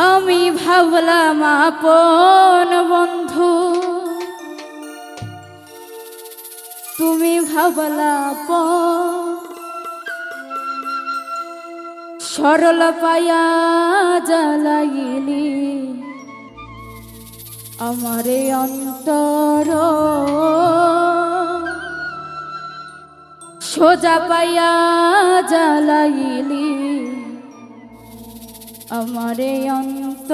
আমি ভাবলাম আপন বন্ধু। তুমি ভাবলা সরল পায়া জ্বালাইলি। আমারে অন্তর। সোজা পায়া জ্বালাইলি। আমারে অন্ত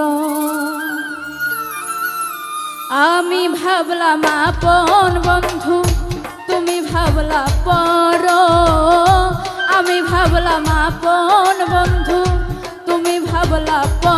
আমি ভাবলাম আপন বন্ধু, তুমি ভাবলা পর। আমি ভাবলাম আপন বন্ধু, তুমি ভাবলা পর।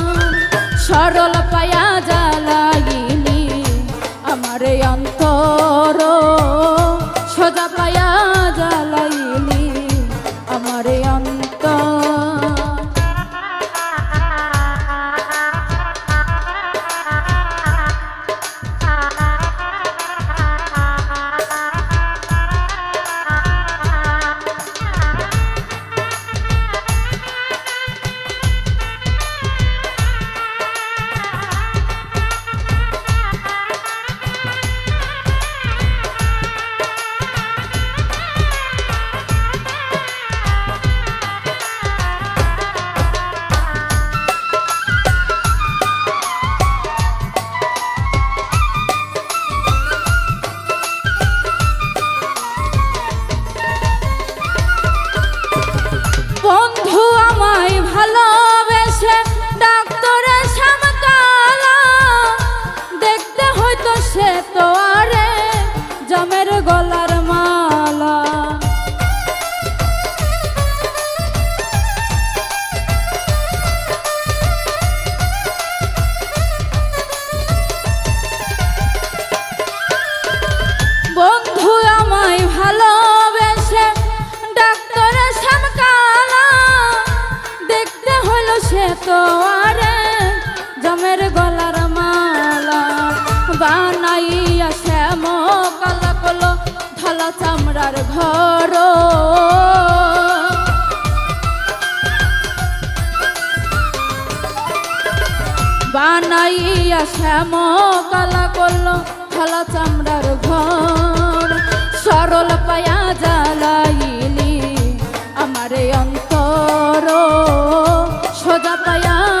সরল পায়া সে জমের গলার মালা বানাইয়া শ্যাম কালা কলো ঢালা চামড়ার ঘর। বানাইয়া শ্যাম কালা করল ঢালা চামড়ার ঘর। সরল পায়া জ্বালাইলি আমার অন্তর। সোজা পায়া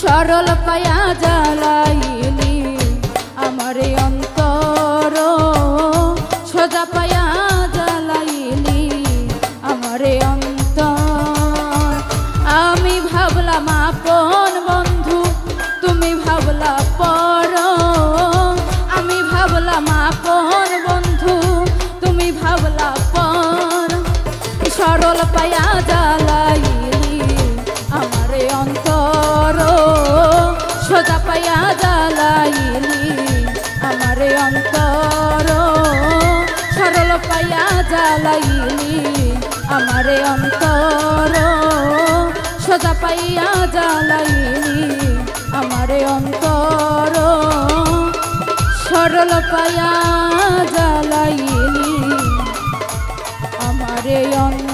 সরল পায়া জ্বালাইলি আমার পাইয়া জালাইনি আমার অন্তর। সরল পাইয়া জালাইনি আমার অন্ত